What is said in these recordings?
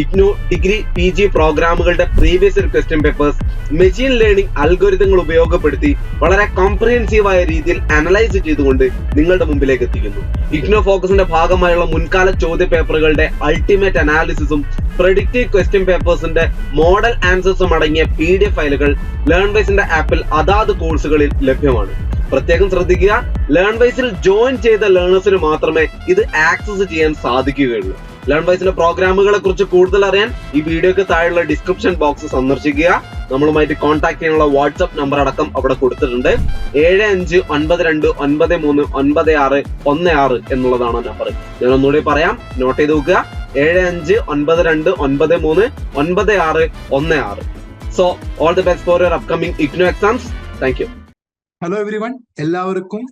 IGNOU degree P G പ്രോഗ്രാമുകളുടെ previous question papers machine learning അൽഗോരിതങ്ങൾ ഉപയോഗപ്പെടുത്തി വളരെ കോംപ്രിഹെൻസീവ് ആയ രീതിയിൽ അനലൈസ് ചെയ്തുകൊണ്ട് നിങ്ങളുടെ മുമ്പിലേക്ക് എത്തിക്കുന്നു. ഇഗ്നോ ഫോക്കസിന്റെ ഭാഗമായുള്ള മുൻകാല ചോദ്യ പേപ്പറുകളുടെ അൾട്ടിമേറ്റ് അനാലിസിസും പ്രൊഡിക്റ്റീവ് ക്വസ്റ്റ്യൻ പേപ്പേഴ്സിന്റെ മോഡൽ ആൻസേഴ്സും അടങ്ങിയ പി ഡി എഫ് ഫയലുകൾ ലേൺ വൈസിന്റെ ആപ്പിൽ അതാത് കോഴ്സുകളിൽ ലഭ്യമാണ്. പ്രത്യേകം ശ്രദ്ധിക്കുക ലേൺ വൈസിൽ ജോയിൻ ചെയ്ത ലേണേഴ്സിന് മാത്രമേ ഇത് ആക്സസ് ചെയ്യാൻ സാധിക്കുകയുള്ളൂ. ലേൺ വൈസിന്റെ പ്രോഗ്രാമുകളെ കുറിച്ച് കൂടുതൽ അറിയാൻ ഈ വീഡിയോക്ക് താഴെയുള്ള ഡിസ്ക്രിപ്ഷൻ ബോക്സ് സന്ദർശിക്കുക. നമ്മളുമായിട്ട് കോൺടാക്ട് ചെയ്യാനുള്ള വാട്സ്ആപ്പ് നമ്പർ അടക്കം അവിടെ കൊടുത്തിട്ടുണ്ട്. ഏഴ് അഞ്ച് ഒൻപത് രണ്ട് ഒൻപത് മൂന്ന് ഒൻപത് ആറ് ഒന്ന് ആറ് എന്നുള്ളതാണ് നമ്പർ ഞാൻ ഒന്നുകൂടി പറയാം. നോട്ട് ചെയ്ത് നോക്കുക ഏഴ് അഞ്ച് ഒൻപത് രണ്ട് ഒൻപത് മൂന്ന് ഒൻപത് ആറ് ഒന്ന് ആറ്. So all the best for your upcoming IGNOU exams thank you hello everyone എല്ലാവർക്കും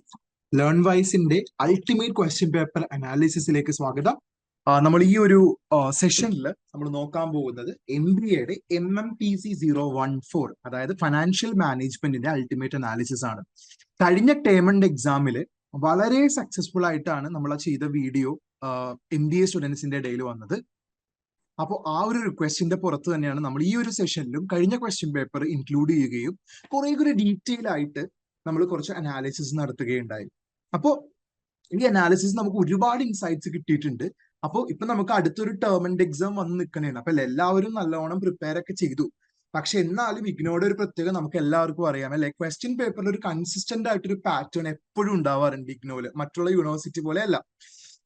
ലേൺ വൈസിന്റെ അൾട്ടിമേറ്റ് ക്വസ്റ്റ്യൻ പേപ്പർ അനാലിസിസിലേക്ക് സ്വാഗതം. നമ്മൾ ഈ ഒരു സെഷനിൽ നമ്മൾ നോക്കാൻ പോകുന്നത് എം ബി എയുടെ M M P C zero one four അതായത് ഫൈനാൻഷ്യൽ മാനേജ്മെന്റിന്റെ അൾട്ടിമേറ്റ് അനാലിസിസ് ആണ്. കഴിഞ്ഞ ടേമണ്ട് എക്സാമിൽ വളരെ സക്സസ്ഫുൾ ആയിട്ടാണ് നമ്മൾ ആ ചെയ്ത വീഡിയോ എം ബി എ സ്റ്റുഡൻസിന്റെ ഇടയിൽ വന്നത്. അപ്പോൾ ആ ഒരു റിക്വസ്റ്റിന്റെ പുറത്ത് തന്നെയാണ് നമ്മൾ ഈ ഒരു സെഷനിലും കഴിഞ്ഞ ക്വസ്റ്റ്യൻ പേപ്പർ ഇൻക്ലൂഡ് ചെയ്യുകയും കുറെ കൂടി ഡീറ്റെയിൽ ആയിട്ട് നമ്മൾ കുറച്ച് അനാലിസിസ് നടത്തുകയുണ്ടായി. അപ്പോൾ ഈ അനാലിസിസ് നമുക്ക് ഒരുപാട് ഇൻസൈറ്റ്സ് കിട്ടിയിട്ടുണ്ട്. അപ്പോൾ ഇപ്പൊ നമുക്ക് അടുത്തൊരു ടേം ആൻഡ് എക്സാം വന്ന് നിൽക്കണേണ് അപ്പൊ എല്ലാവരും നല്ലോണം പ്രിപ്പയർ ഒക്കെ ചെയ്തു. പക്ഷെ എന്നാലും ഇഗ്നോയുടെ ഒരു പ്രത്യേകം നമുക്ക് എല്ലാവർക്കും അറിയാം. അല്ലെ? ക്വസ്റ്റ്യൻ പേപ്പറിൽ ഒരു കൺസിസ്റ്റന്റ് ആയിട്ടൊരു പാറ്റേൺ എപ്പോഴും ഉണ്ടാവാറുണ്ട് ഇഗ്നോയിൽ മറ്റുള്ള യൂണിവേഴ്സിറ്റി പോലെ അല്ല.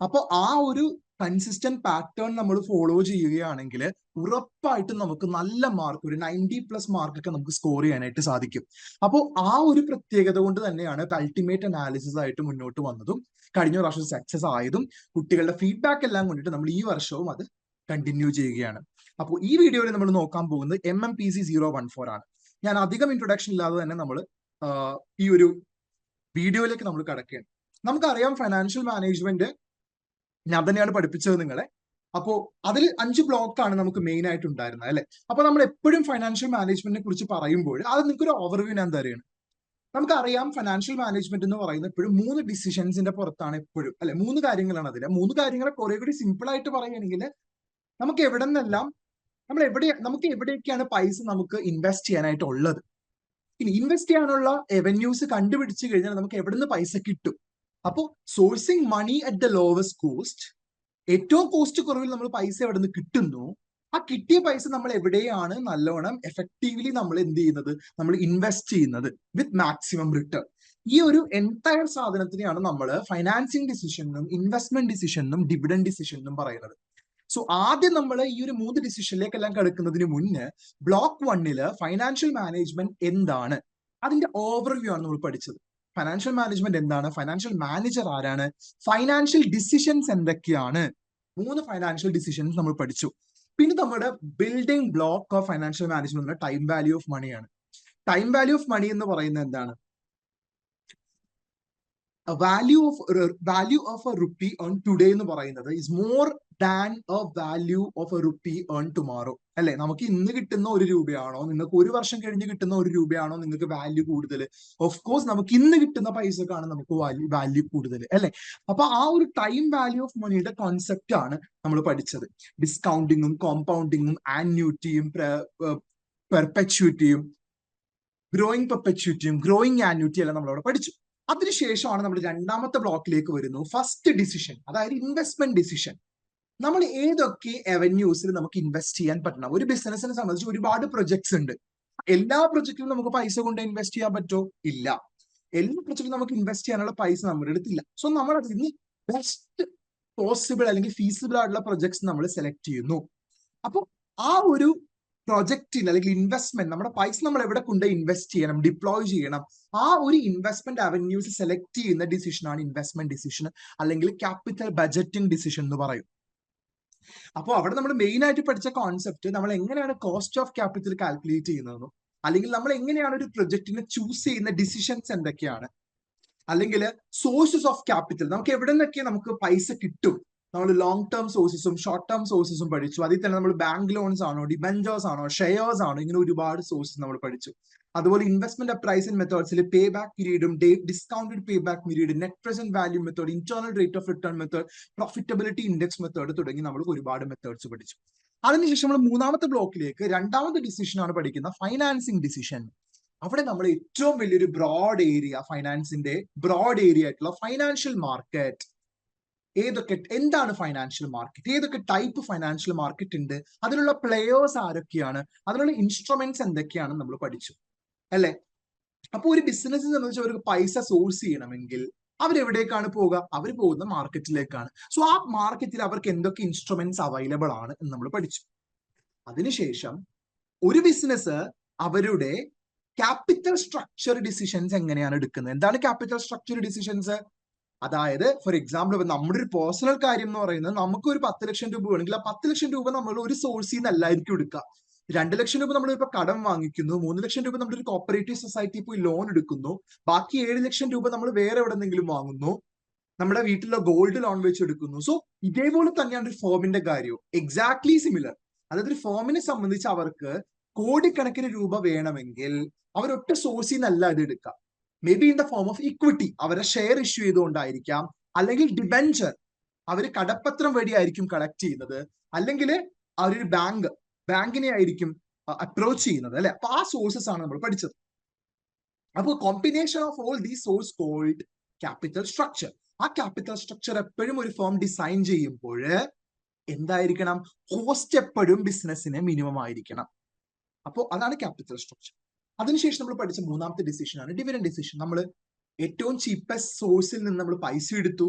അപ്പൊ ആ ഒരു കൺസിസ്റ്റന്റ് പാറ്റേൺ നമ്മൾ ഫോളോ ചെയ്യുകയാണെങ്കിൽ ഉറപ്പായിട്ടും നമുക്ക് നല്ല മാർക്ക് ഒരു നയന്റി പ്ലസ് മാർക്കൊക്കെ നമുക്ക് സ്കോർ ചെയ്യാനായിട്ട് സാധിക്കും. അപ്പോൾ ആ ഒരു പ്രത്യേകത കൊണ്ട് തന്നെയാണ് അൾട്ടിമേറ്റ് അനാലിസിസ് ആയിട്ട് മുന്നോട്ട് വന്നതും കഴിഞ്ഞ പ്രാവശ്യം സക്സസ് ആയതും കുട്ടികളുടെ ഫീഡ്ബാക്ക് എല്ലാം കൊണ്ടിട്ട് നമ്മൾ ഈ വർഷവും അത് കണ്ടിന്യൂ ചെയ്യുകയാണ്. അപ്പോൾ ഈ വീഡിയോയിൽ നമ്മൾ നോക്കാൻ പോകുന്നത് M M P C zero one four ആണ്. ഞാൻ അധികം ഇൻട്രൊഡക്ഷൻ ഇല്ലാതെ തന്നെ നമ്മൾ ഈ ഒരു വീഡിയോയിലേക്ക് നമ്മൾ കടക്കുകയാണ്. നമുക്കറിയാം ഫൈനാൻഷ്യൽ മാനേജ്മെന്റ് ഞാൻ തന്നെയാണ് പഠിപ്പിച്ചത് നിങ്ങളെ. അപ്പോ അതിൽ അഞ്ച് ബ്ലോക്കാണ് നമുക്ക് മെയിൻ ആയിട്ട് ഉണ്ടായിരുന്നത് അല്ലെ? അപ്പൊ നമ്മൾ എപ്പോഴും ഫൈനാൻഷ്യൽ മാനേജ്മെന്റിനെ കുറിച്ച് പറയുമ്പോൾ അത് നിങ്ങൾക്ക് ഒരു ഓവർവ്യൂ ഞാൻ തരുകയാണ് നമുക്കറിയാം ഫൈനാൻഷ്യൽ മാനേജ്മെന്റ് എന്ന് പറയുന്നത് എപ്പോഴും മൂന്ന് ഡിസിഷൻസിന്റെ പുറത്താണ് എപ്പോഴും. അല്ലെ? മൂന്ന് കാര്യങ്ങളാണ് അതിൽ മൂന്ന് കാര്യങ്ങളെ കുറെ കൂടി സിമ്പിൾ ആയിട്ട് പറയുകയാണെങ്കിൽ നമുക്ക് എവിടെ നിന്നെല്ലാം നമ്മൾ എവിടെ നമുക്ക് എവിടെയൊക്കെയാണ് പൈസ നമുക്ക് ഇൻവെസ്റ്റ് ചെയ്യാനായിട്ട് ഉള്ളത് ഇനി ഇൻവെസ്റ്റ് ചെയ്യാനുള്ള എവന്യൂസ് കണ്ടുപിടിച്ചു കഴിഞ്ഞാൽ നമുക്ക് എവിടെ നിന്ന് പൈസ കിട്ടും? അപ്പോൾ sourcing money at the lowest cost ഏറ്റവും കോസ്റ്റ് കുറവിൽ നമ്മൾ പൈസ എവിടെ നിന്ന് കിട്ടുന്നു? ആ കിട്ടിയ പൈസ നമ്മൾ എവിടെയാണ് നല്ലോണം എഫക്റ്റീവ്ലി നമ്മൾ എന്ത് ചെയ്യുന്നത്? നമ്മൾ ഇൻവെസ്റ്റ് ചെയ്യുന്നത് വിത്ത് മാക്സിമം റിട്ടേൺ ഈ ഒരു എന്റയർ സാധനത്തിനെയാണ് നമ്മൾ ഫൈനാൻസിങ് ഡിസിഷനും ഇൻവെസ്റ്റ്മെന്റ് ഡിസിഷനും ഡിവിഡൻ ഡിസിഷനും പറയുന്നത്. സോ ആദ്യം നമ്മൾ ഈ ഒരു മൂന്ന് ഡിസിഷനിലേക്കെല്ലാം കിടക്കുന്നതിന് മുന്നേ ബ്ലോക്ക് വണ്ണിൽ ഫൈനാൻഷ്യൽ മാനേജ്മെന്റ് എന്താണ്? അതിന്റെ ഓവർവ്യൂ ആണ് നമ്മൾ പഠിച്ചത്. ഫൈനാൻഷ്യൽ മാനേജ്മെന്റ് എന്താണ്? ഫൈനാൻഷ്യൽ മാനേജർ ആരാണ്? ഫൈനാൻഷ്യൽ ഡിസിഷൻസ് എന്തൊക്കെയാണ്? മൂന്ന് ഫൈനാൻഷ്യൽ ഡിസിഷൻസ് നമ്മൾ പഠിച്ചു. പിന്നെ നമ്മുടെ building block of financial management time value of മണിയാണ് ടൈം വാല്യൂ ഓഫ് മണി എന്ന് പറയുന്നത് എന്താണ്? Value of value of a rupee on today എന്ന് പറയുന്നത് is more than a value of a rupee on tomorrow അല്ലെ? നമുക്ക് ഇന്ന് കിട്ടുന്ന ഒരു രൂപയാണോ? നിങ്ങൾക്ക് ഒരു വർഷം കഴിഞ്ഞ് കിട്ടുന്ന ഒരു രൂപയാണോ നിങ്ങൾക്ക് വാല്യൂ കൂടുതൽ? ഓഫ് കോഴ്സ് നമുക്ക് ഇന്ന് കിട്ടുന്ന പൈസക്കാണ് നമുക്ക് വാല്യൂ വാല്യൂ കൂടുതൽ അല്ലെ? അപ്പൊ ആ ഒരു ടൈം വാല്യൂ ഓഫ് മണിയുടെ കോൺസെപ്റ്റ് ആണ് നമ്മൾ പഠിച്ചത്. ഡിസ്കൗണ്ടിങ്ങും കോമ്പൗണ്ടിങ്ങും ആന്യൂറ്റിയും പെർപെച്യൂറ്റിയും ഗ്രോയിങ് പെർപെച്യൂറ്റിയും ഗ്രോയിങ് ആന്യൂറ്റി എല്ലാം നമ്മളവിടെ പഠിച്ചു. അതിനുശേഷമാണ് നമ്മൾ രണ്ടാമത്തെ ബ്ലോക്കിലേക്ക് വരുന്നു. ഫസ്റ്റ് ഡിസിഷൻ അതായത് ഇൻവെസ്റ്റ്മെന്റ് ഡിസിഷൻ നമ്മൾ ഏതൊക്കെ എവന്യൂസിൽ നമുക്ക് ഇൻവെസ്റ്റ് ചെയ്യാൻ പറ്റണം? ഒരു ബിസിനസിനെ സംബന്ധിച്ച് ഒരുപാട് പ്രൊജക്ട്സ് ഉണ്ട്. എല്ലാ പ്രൊജക്റ്റിലും നമുക്ക് പൈസ കൊണ്ട് ഇൻവെസ്റ്റ് ചെയ്യാൻ പറ്റോ? ഇല്ല. എല്ലാ പ്രൊജക്റ്റിലും നമുക്ക് ഇൻവെസ്റ്റ് ചെയ്യാനുള്ള പൈസ നമ്മുടെ അടുത്തില്ല. സോ നമ്മൾ അതിൽ ബെസ്റ്റ് പോസിബിൾ അല്ലെങ്കിൽ ഫീസിബിൾ ആയിട്ടുള്ള പ്രൊജക്ട്സ് നമ്മൾ സെലക്ട് ചെയ്യുന്നു. അപ്പോൾ ആ ഒരു പ്രൊജക്റ്റിൽ അല്ലെങ്കിൽ ഇൻവെസ്റ്റ്മെന്റ് നമ്മുടെ പൈസ നമ്മൾ എവിടെ കൊണ്ട് ഇൻവെസ്റ്റ് ചെയ്യണം ഡിപ്ലോയ് ചെയ്യണം? ആ ഒരു ഇൻവെസ്റ്റ്മെന്റ് അവന്യൂസ് സെലക്ട് ചെയ്യുന്ന ഡിസിഷനാണ് ഇൻവെസ്റ്റ്മെന്റ് ഡിസിഷൻ അല്ലെങ്കിൽ ക്യാപിറ്റൽ ബജറ്റിംഗ് ഡിസിഷൻ എന്ന് പറയും. അപ്പോൾ അവിടെ നമ്മൾ മെയിൻ ആയിട്ട് പഠിച്ച കോൺസെപ്റ്റ് നമ്മൾ എങ്ങനെയാണ് കോസ്റ്റ് ഓഫ് ക്യാപിറ്റൽ കാൽക്കുലേറ്റ് ചെയ്യുന്നതെന്നും അല്ലെങ്കിൽ നമ്മൾ എങ്ങനെയാണ് ഒരു പ്രൊജക്ടിനെ ചൂസ് ചെയ്യുന്ന ഡിസിഷൻസ് എന്തൊക്കെയാണ് അല്ലെങ്കിൽ സോഴ്സസ് ഓഫ് ക്യാപിറ്റൽ നമുക്ക് എവിടെ നിന്നൊക്കെ നമുക്ക് പൈസ കിട്ടും നമ്മൾ ലോങ് ടേം സോഴ്സസും ഷോർട്ട് ടേം സോഴ്സസും പഠിച്ചു. അതിൽ തന്നെ നമ്മൾ ബാങ്ക് ലോൺസ് ആണോ ഡിബെഞ്ചേഴ്സ് ആണോ ഷെയർസ് ആണോ ഇങ്ങനെ ഒരുപാട് സോഴ്സസ് നമ്മൾ പഠിച്ചു. അതുപോലെ ഇൻവെസ്റ്റ്മെന്റ് അപ്രൈസിംഗ് മെത്തേഡ്സിൽ pay back പീരീഡും discounted pay back period net present value method internal rate of return method profitability index method തുടങ്ങി നമ്മൾ ഒരുപാട് മെത്തേഡ്സ് പഠിച്ചു. അതിനുശേഷം നമ്മൾ മൂന്നാമത്തെ ബ്ലോക്കിലേക്ക് രണ്ടാമത്തെ ഡിസിഷൻ ആണ് പഠിക്കുന്ന ഫൈനാൻസിങ് ഡിസിഷൻ അവിടെ നമ്മൾ ഏറ്റവും വലിയൊരു ബ്രോഡ് ഏരിയ ഫൈനാൻസിന്റെ ബ്രോഡ് ഏരിയ ആയിട്ടുള്ള ഫൈനാൻഷ്യൽ മാർക്കറ്റ് ഏതൊക്കെ എന്താണ് ഫൈനാൻഷ്യൽ മാർക്കറ്റ് ഏതൊക്കെ ടൈപ്പ് ഫൈനാൻഷ്യൽ മാർക്കറ്റ് ഉണ്ട്? അതിലുള്ള പ്ലെയേഴ്സ് ആരൊക്കെയാണ്? അതിലുള്ള ഇൻസ്ട്രുമെന്റ്സ് എന്തൊക്കെയാണ് നമ്മൾ പഠിച്ചു. അല്ലെ? അപ്പൊ ഒരു ബിസിനസ് സംബന്ധിച്ച് അവർക്ക് പൈസ സോഴ്സ് ചെയ്യണമെങ്കിൽ അവരെവിടേക്കാണ് പോവുക? അവർ പോകുന്ന മാർക്കറ്റിലേക്കാണ് സോ ആ മാർക്കറ്റിൽ അവർക്ക് എന്തൊക്കെ ഇൻസ്ട്രുമെന്റ്സ് അവൈലബിൾ ആണ് എന്ന് നമ്മൾ പഠിച്ചു. അതിനുശേഷം ഒരു ബിസിനസ് അവരുടെ ക്യാപിറ്റൽ സ്ട്രക്ചർ ഡിസിഷൻസ് എങ്ങനെയാണ് എടുക്കുന്നത്? എന്താണ് ക്യാപിറ്റൽ സ്ട്രക്ചർ ഡിസിഷൻസ് അതായത് ഫോർ എക്സാമ്പിൾ നമ്മുടെ ഒരു പേഴ്സണൽ കാര്യം എന്ന് പറയുന്നത് നമുക്ക് ഒരു പത്ത് ലക്ഷം രൂപ വേണമെങ്കിൽ ആ പത്ത് ലക്ഷം രൂപ നമ്മൾ ഒരു സോഴ്സിൽ നിന്നല്ലായിരിക്കും എടുക്കുക. രണ്ട് ലക്ഷം രൂപ നമ്മൾ ഇപ്പൊ കടം വാങ്ങിക്കുന്നു മൂന്ന് ലക്ഷം രൂപ നമ്മൾ ഒരു കോപ്പറേറ്റീവ് സൊസൈറ്റി പോയി ലോൺ എടുക്കുന്നു ബാക്കി ഏഴ് ലക്ഷം രൂപ നമ്മൾ വേറെ എവിടെന്നെങ്കിലും വാങ്ങുന്നു നമ്മുടെ വീട്ടിലെ ഗോൾഡ് ലോൺ വെച്ച് എടുക്കുന്നു സോ ഇതേപോലെ തന്നെയാണ് ഒരു ഫോമിന്റെ കാര്യവും. എക്സാക്ട്ലി സിമിലർ അതായത് ഒരു ഫോമിനെ സംബന്ധിച്ച് അവർക്ക് കോടിക്കണക്കിന് രൂപ വേണമെങ്കിൽ അവരൊറ്റ സോഴ്സിൽ നിന്നല്ല ഇത് എടുക്കാം may be in the form of equity അവരെ ഷെയർ ഇഷ്യൂ ചെയ്തുകൊണ്ടായിരിക്കാം. അല്ലെങ്കിൽ ഡിബെഞ്ചർ അവർ കടപ്പത്രം വഴിയായിരിക്കും കളക്ട് ചെയ്യുന്നത്. അല്ലെങ്കിൽ അവരൊരു ബാങ്ക് ബാങ്കിനെ ആയിരിക്കും അപ്രോച്ച് ചെയ്യുന്നത് അല്ലെ? അപ്പൊ ആ സോഴ്സസ് ആണ് നമ്മൾ പഠിച്ചത്. അപ്പോൾ combination of all these source called capital structure ആ ക്യാപിറ്റൽ സ്ട്രക്ചർ എപ്പോഴും ഒരു ഫേം ഡിസൈൻ ചെയ്യുമ്പോൾ എന്തായിരിക്കണം? കോസ്റ്റ് എപ്പോഴും ബിസിനസ്സിന് മിനിമം ആയിരിക്കണം. അപ്പോൾ അതാണ് ക്യാപിറ്റൽ സ്ട്രക്ചർ അതിനുശേഷം നമ്മൾ പഠിച്ച മൂന്നാമത്തെ ഡിസിഷൻ ആണ് ഡിവിഡൻ ഡിസിഷൻ നമ്മൾ ഏറ്റവും ചീപ്പസ്റ്റ് സോഴ്സിൽ നിന്ന് നമ്മൾ പൈസ എടുത്തു.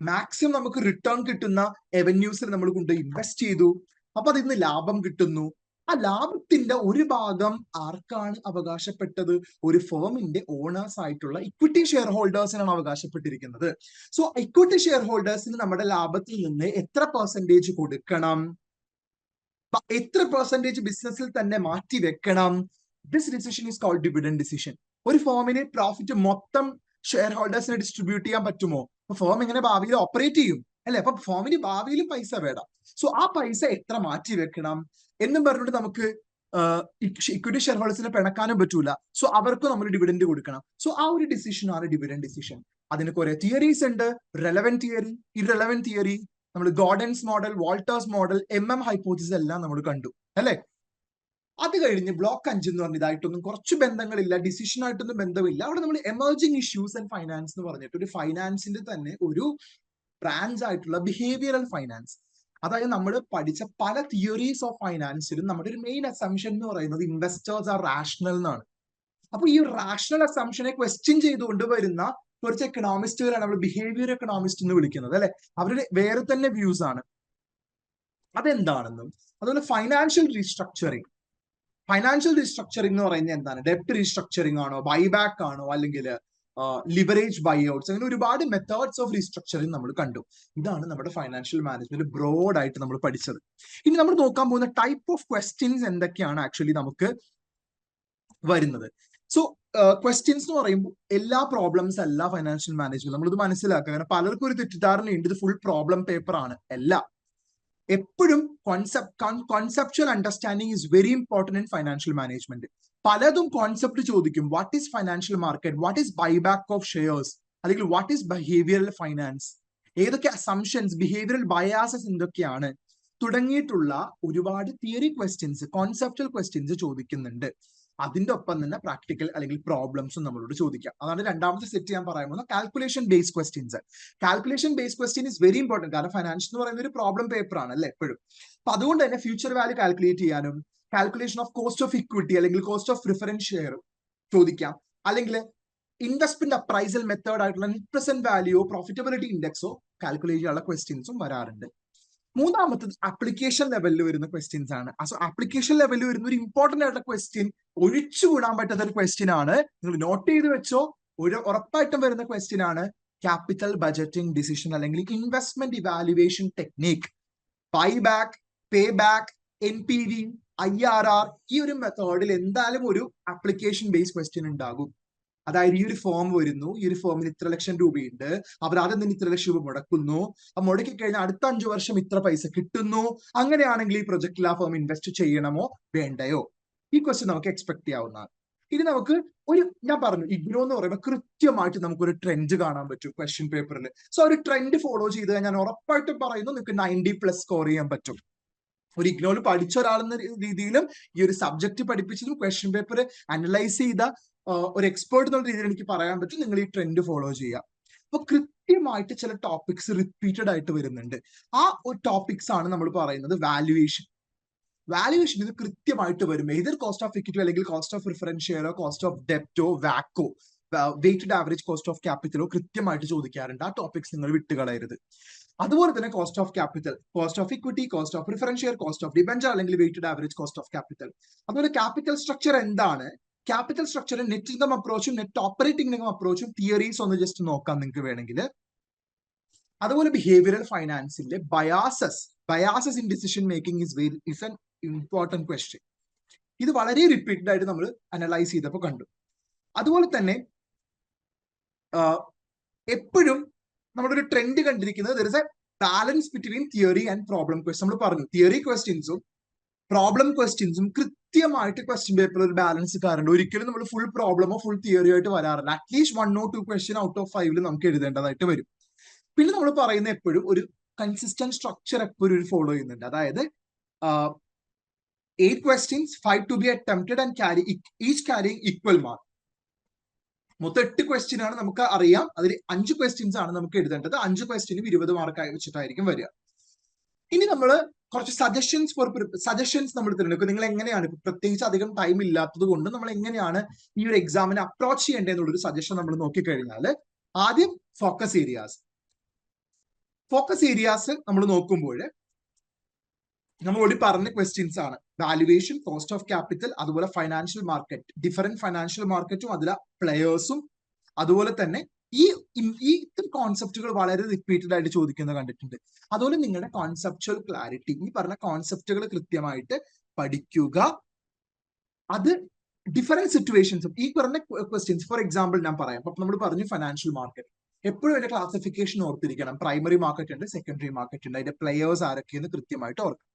മാക്സിമം നമുക്ക് റിട്ടേൺ കിട്ടുന്ന എവന്യൂസിൽ നമ്മൾ കൊണ്ട് ഇൻവെസ്റ്റ് ചെയ്തു. അപ്പൊ അതിൽ നിന്ന് ലാഭം കിട്ടുന്നു. ആ ലാഭത്തിന്റെ ഒരു ഭാഗം ആർക്കാണ് അവകാശപ്പെട്ടത്? ഒരു ഫേമിന്റെ ഓണേഴ്സ് ആയിട്ടുള്ള ഇക്വിറ്റി ഷെയർ ഹോൾഡേഴ്സിനാണ് അവകാശപ്പെട്ടിരിക്കുന്നത്. സോ ഇക്വിറ്റി ഷെയർ ഹോൾഡേഴ്സിന് നമ്മുടെ ലാഭത്തിൽ നിന്ന് എത്ര പെർസെന്റേജ് കൊടുക്കണം? എത്ര പെർസെന്റേജ് ബിസിനസ്സിൽ തന്നെ മാറ്റി വെക്കണം? This decision is called dividend decision ഒരു ഫേമിന് പ്രോഫിറ്റ് മൊത്തം ഷെയർ ഹോൾഡേഴ്സിനെ ഡിസ്ട്രിബ്യൂട്ട് ചെയ്യാൻ പറ്റുമോ? ഫോം എങ്ങനെ ഭാവിയിൽ ഓപ്പറേറ്റ് ചെയ്യും? അല്ലെ? അപ്പൊ ഫോമിന് ഭാവിയിലും പൈസ വേണം. സോ ആ പൈസ എത്ര മാറ്റി വെക്കണം എന്നും പറഞ്ഞിട്ട് നമുക്ക് ഇക്വിറ്റി ഷെയർ ഹോൾഡേഴ്സിനെ പിണക്കാനും പറ്റൂല. സോ അവർക്ക് നമ്മൾ ഡിവിഡൻഡ് കൊടുക്കണം. സോ ആ ഒരു ഡിസിഷൻ ആണ് ഡിവിഡൻ ഡിസിഷൻ അതിന് കുറെ തിയറീസ് ഉണ്ട്. റെലവെന്റ് തിയറി ഇറലവെന്റ് തിയറി നമ്മൾ Gordon's model Walter's model M M hypothesis എല്ലാം നമ്മൾ കണ്ടു. അല്ലെ? അത് കഴിഞ്ഞ് ബ്ലോക്ക് അഞ്ച് എന്ന് പറഞ്ഞ ഇതായിട്ടൊന്നും കുറച്ച് ബന്ധങ്ങളില്ല ഡിസിഷൻ ആയിട്ടൊന്നും ബന്ധമില്ല. അവിടെ നമ്മൾ എമർജിങ് ഇഷ്യൂസ് ആൻഡ് ഫൈനാൻസ് എന്ന് പറഞ്ഞിട്ട് ഒരു ഫൈനാൻസിന്റെ തന്നെ ഒരു ബ്രാഞ്ച് ആയിട്ടുള്ള ബിഹേവിയറൽ ഫൈനാൻസ് അതായത് നമ്മൾ പഠിച്ച പല തിയറീസ് ഓഫ് ഫൈനാൻസിലും നമ്മുടെ ഒരു മെയിൻ അസംഷൻ എന്ന് പറയുന്നത് ഇൻവെസ്റ്റേഴ്സ് ആർ റാഷണൽ എന്നാണ്. അപ്പൊ ഈ റാഷണൽ അസംഷനെ ക്വസ്റ്റ്യൻ ചെയ്തുകൊണ്ട് വരുന്ന കുറച്ച് എക്കണോമിസ്റ്റുകളാണ് നമ്മൾ ബിഹേവിയർ എക്കണോമിസ്റ്റ് എന്ന് വിളിക്കുന്നത് അല്ലെ? അവരുടെ വേറെ തന്നെ വ്യൂസ് ആണ്. അതെന്താണെന്നും അതുപോലെ ഫൈനാൻഷ്യൽ റീസ്ട്രക്ചറിങ് ഫൈനാൻഷ്യൽ റീസ്ട്രക്ചറിങ് എന്ന് പറയുന്നത് എന്താണ്? ഡെപ്റ്റ് റീസ്ട്രക്ചറിങ് ആണോ? ബൈബാക്ക് ആണോ? അല്ലെങ്കിൽ ലിവറേജ് ബൈ ഔട്ട്സ് അങ്ങനെ ഒരുപാട് മെത്തേഡ്സ് ഓഫ് റീസ്ട്രക്ചറിങ് നമ്മൾ കണ്ടു. ഇതാണ് നമ്മുടെ ഫൈനാൻഷ്യൽ മാനേജ്മെന്റ് ബ്രോഡ് ആയിട്ട് നമ്മൾ പഠിച്ചത്. ഇനി നമ്മൾ നോക്കാൻ പോകുന്ന ടൈപ്പ് ഓഫ് ക്വസ്റ്റ്യൻസ് എന്തൊക്കെയാണ് ആക്ച്വലി നമുക്ക് വരുന്നത്? സോ ക്വസ്റ്റ്യൻസ് എന്ന് പറയുമ്പോൾ എല്ലാ പ്രോബ്ലംസ് അല്ല ഫൈനാൻഷ്യൽ മാനേജ്മെന്റ് നമ്മളിത് മനസ്സിലാക്കുക. കാരണം പലർക്കും ഒരു തെറ്റിദ്ധാരണയുണ്ട്. ഇത് ഫുൾ പ്രോബ്ലം പേപ്പർ ആണ്. അല്ല. എപ്പോഴും concept conceptual understanding is very important in financial management പലതും കോൺസെപ്റ്റ് ചോദിക്കും. What is financial market what is buyback of shares അല്ലെങ്കിൽ വാട്ട് ഈസ് ബിഹേവിയറൽ ഫൈനാൻസ് ഏതൊക്കെ അസംഷൻസ് ബിഹേവിയറൽ ബയാസസ് എന്തൊക്കെയാണ്? തുടങ്ങിയിട്ടുള്ള ഒരുപാട് തിയറി ക്വസ്റ്റ്യൻസ് കോൺസെപ്റ്റൽ ക്വസ്റ്റ്യൻസ് ചോദിക്കുന്നുണ്ട്. അതിന്റെ ഒപ്പം തന്നെ പ്രാക്ടിക്കൽ അല്ലെങ്കിൽ പ്രോബ്ലംസും നമ്മളോട് ചോദിക്കാം. അതാണ് രണ്ടാമത്തെ സെറ്റ് ഞാൻ പറയാൻ പോകുന്നത്. Calculation base questions calculation base question is very important കാരണം ഫൈനാൻഷ്യൽ എന്ന് പറയുന്ന ഒരു പ്രോബ്ലം പേപ്പർ ആണ് അല്ലെ എപ്പോഴും. അപ്പൊ അതുകൊണ്ട് തന്നെ ഫ്യൂച്ചർ വാല്യൂ കാൽക്കുലേറ്റ് ചെയ്യാനും calculation of cost of equity അല്ലെങ്കിൽ കോസ്റ്റ് ഓഫ് പ്രിഫറൻസ് ഷെയർ ചോദിക്കാം. അല്ലെങ്കിൽ ഇൻവെസ്റ്റ്മെന്റ് അപ്രൈസൽ മെത്തേഡ് ആയിട്ടുള്ള നെറ്റ് പ്രസന്റ് വാല്യൂ പ്രോഫിറ്റബിലിറ്റി ഇൻഡെക്സോ കാൽക്കുലേറ്റ് ചെയ്യാനുള്ള ക്വസ്റ്റ്യൻസും വരാറുണ്ട്. മൂന്നാമത്തത് ആപ്ലിക്കേഷൻ ലെവലിൽ വരുന്ന ക്വസ്റ്റ്യൻസ് ആണ്. സോ ആപ്ലിക്കേഷൻ ലെവലിൽ വരുന്ന ഒരു ഇമ്പോർട്ടന്റ് ആയിട്ടുള്ള ക്വസ്റ്റ്യൻ ഒഴിച്ചുകൂടാൻ പറ്റാത്ത ഒരു ക്വസ്റ്റ്യൻ ആണ്. നിങ്ങൾ നോട്ട് ചെയ്ത് വെച്ചോ ഒരു ഉറപ്പായിട്ടും വരുന്ന ക്വസ്റ്റ്യൻ ആണ് ക്യാപിറ്റൽ ബജറ്റിംഗ് ഡിസിഷൻ അല്ലെങ്കിൽ investment evaluation technique buy back pay back N P V I R R ഈ ഒരു മെത്തേഡിൽ എന്തായാലും ഒരു ആപ്ലിക്കേഷൻ ബേസ്ഡ് ക്വസ്റ്റ്യൻ ഉണ്ടാകും. അതായത് ഈ ഒരു ഫോം വരുന്നു. ഈ ഒരു ഫോമിന് ഇത്ര ലക്ഷം രൂപയുണ്ട്. അവർ ആദ്യം തന്നെ ഇത്ര ലക്ഷം രൂപ മുടക്കുന്നു? ആ മുടക്കി കഴിഞ്ഞാൽ അടുത്ത അഞ്ചു വർഷം ഇത്ര പൈസ കിട്ടുന്നു. അങ്ങനെയാണെങ്കിൽ ഈ പ്രൊജക്റ്റിൽ ആ ഫോം ഇൻവെസ്റ്റ് ചെയ്യണമോ? വേണ്ടയോ? ഈ ക്വസ്റ്റ്യൻ നമുക്ക് എക്സ്പെക്ട് ചെയ്യാവുന്നതാണ്. ഇനി നമുക്ക് ഒരു ഞാൻ പറഞ്ഞു ഇഗ്നോ എന്ന് പറയുമ്പോൾ കൃത്യമായിട്ട് നമുക്കൊരു ട്രെൻഡ് കാണാൻ പറ്റും ക്വസ്റ്റ്യൻ പേപ്പറിൽ സോ ഒരു ട്രെൻഡ് ഫോളോ ചെയ്ത് ഞാൻ ഉറപ്പായിട്ടും പറയുന്നു നിങ്ങൾക്ക് നയന്റി പ്ലസ് സ്കോർ ചെയ്യാൻ പറ്റും. ഒരു ഇഗ്നോയിൽ പഠിച്ച ഒരാൾ എന്ന രീതിയിലും ഈ ഒരു സബ്ജക്ട് പഠിപ്പിച്ചതും ക്വസ്റ്റ്യൻ പേപ്പർ അനലൈസ് ചെയ്ത ഒരു എക്സ്പേർട്ട് എന്നുള്ള രീതിയിൽ എനിക്ക് പറയാൻ പറ്റും. നിങ്ങൾ ഈ ട്രെൻഡ് ഫോളോ ചെയ്യുക. അപ്പൊ കൃത്യമായിട്ട് ചില ടോപ്പിക്സ് റിപ്പീറ്റഡ് ആയിട്ട് വരുന്നുണ്ട്. ആ ഒരു ടോപ്പിക്സ് ആണ് നമ്മൾ പറയുന്നത് വാല്യുവേഷൻ വാല്യുവേഷൻ ഇത് കൃത്യമായിട്ട് വരും. ഏതൊരു കോസ്റ്റ് ഓഫ് ഇക്വിറ്റി അല്ലെങ്കിൽ കോസ്റ്റ് ഓഫ് പ്രിഫറൻസ് ഷെയറോ കോസ്റ്റ് ഓഫ് ഡെപ്റ്റോ വാക്കോ വെയ്റ്റഡ് ആവറേജ് കോസ്റ്റ് ഓഫ് ക്യാപിറ്റലോ കൃത്യമായിട്ട് ചോദിക്കാറുണ്ട്. ആ ടോപ്പിക്സ് നിങ്ങൾ വിട്ടുകളയരുത്. അതുപോലെ തന്നെ cost of capital cost of equity cost of preference share cost of debenture അല്ലെങ്കിൽ weighted average cost of capital അതുപോലെ ക്യാപിറ്റൽ സ്ട്രക്ചർ എന്താണ്? ക്യാപിറ്റൽ സ്ട്രക്ചർ നെറ്റ് ഇൻകം അപ്രോച്ചും നെറ്റ് ഓപ്പറേറ്റിംഗ് ഇൻകം അപ്രോച്ചും തിയറീസ് ഒന്ന് ജസ്റ്റ് നോക്കാം നിങ്ങൾക്ക് വേണമെങ്കിൽ. അതുപോലെ behavioural ഫൈനാൻസിലെ biases biases in decision making is very is an important question ഇത് വളരെ റിപ്പീറ്റഡ് ആയിട്ട് നമ്മൾ അനലൈസ് ചെയ്തപ്പോൾ കണ്ടു. അതുപോലെ തന്നെ എപ്പോഴും നമ്മളൊരു ട്രെൻഡ് കണ്ടിരിക്കുന്നത് there is a balance between theory and problem question നമ്മൾ പറഞ്ഞു. തിയറി ക്വസ്റ്റ്യൻസും പ്രോബ്ലം ക്വസ്റ്റ്യൻസും കൃത്യമായിട്ട് ക്വസ്റ്റ്യൻ പേപ്പറിൽ ഒരു ബാലൻസ് കാറുണ്ട് ഒരിക്കലും നമ്മൾ ഫുൾ പ്രോബ്ലമോ ഫുൾ തിയറിയോ ആയിട്ട് വരാറില്ല. At least one or two question out of ഫൈവിൽ നമുക്ക് എഴുതേണ്ടതായിട്ട് വരും. പിന്നെ നമ്മൾ പറയുന്ന എപ്പോഴും ഒരു കൺസിസ്റ്റന്റ് സ്ട്രക്ചർ എപ്പോഴും ഒരു ഫോളോ ചെയ്യുന്നുണ്ട്. അതായത് eight questions five to be attempted and carry each carrying equal mark മൊത്തം എട്ട് ക്വസ്റ്റ്യൻ ആണ് നമുക്ക് അറിയാം. അതിൽ അഞ്ച് ക്വസ്റ്റ്യൻസ് ആണ് നമുക്ക് എഴുതേണ്ടത്. അഞ്ച് ക്വസ്റ്റ്യനും ഇരുപത് മാർക്ക് വെച്ചിട്ടായിരിക്കും വരിക. ഇനി നമ്മൾ കുറച്ച് സജഷൻസ് ഫോർ സജഷൻസ് നമ്മൾ തിരഞ്ഞെടുക്കും നിങ്ങൾ എങ്ങനെയാണ് പ്രത്യേകിച്ച് അധികം ടൈം ഇല്ലാത്തത് കൊണ്ട് നമ്മൾ എങ്ങനെയാണ് ഈ ഒരു എക്സാമിനെ അപ്രോച്ച് ചെയ്യേണ്ടത് എന്നുള്ളൊരു സജഷൻ നമ്മൾ നോക്കിക്കഴിഞ്ഞാൽ ആദ്യം ഫോക്കസ് ഏരിയാസ് ഫോക്കസ് ഏരിയാസ് നമ്മൾ നോക്കുമ്പോൾ നമ്മൾ ഓടി പറഞ്ഞ ക്വസ്റ്റ്യൻസ് ആണ്. വാലുവേഷൻ കോസ്റ്റ് ഓഫ് ക്യാപിറ്റൽ അതുപോലെ ഫൈനാൻഷ്യൽ മാർക്കറ്റ് ഡിഫറെന്റ് ഫൈനാൻഷ്യൽ മാർക്കറ്റും അതിലെ പ്ലെയേഴ്സും അതുപോലെ തന്നെ ഈ ഈ ഇത്തരം കോൺസെപ്റ്റുകൾ വളരെ റിപ്പീറ്റഡ് ആയിട്ട് ചോദിക്കുന്നത് കണ്ടിട്ടുണ്ട്. അതുപോലെ നിങ്ങളുടെ കോൺസെപ്റ്റുവൽ ക്ലാരിറ്റി ഈ പറഞ്ഞ കോൺസെപ്റ്റുകൾ കൃത്യമായിട്ട് പഠിക്കുക. അത് ഡിഫറെന്റ് സിറ്റുവേഷൻസും ഈ പറഞ്ഞ ക്വസ്റ്റ്യൻസ് ഫോർ എക്സാമ്പിൾ ഞാൻ പറയാം. അപ്പൊ നമ്മൾ പറഞ്ഞു ഫൈനാൻഷ്യൽ മാർക്കറ്റ് എപ്പോഴും അതിന്റെ ക്ലാസിഫിക്കേഷൻ ഓർത്തിരിക്കണം. പ്രൈമറി മാർക്കറ്റ് ഉണ്ട് സെക്കൻഡറി മാർക്കറ്റ് ഉണ്ട്. അതിന്റെ പ്ലെയേഴ്സ് ആരൊക്കെയെന്ന് കൃത്യമായിട്ട് ഓർക്കണം.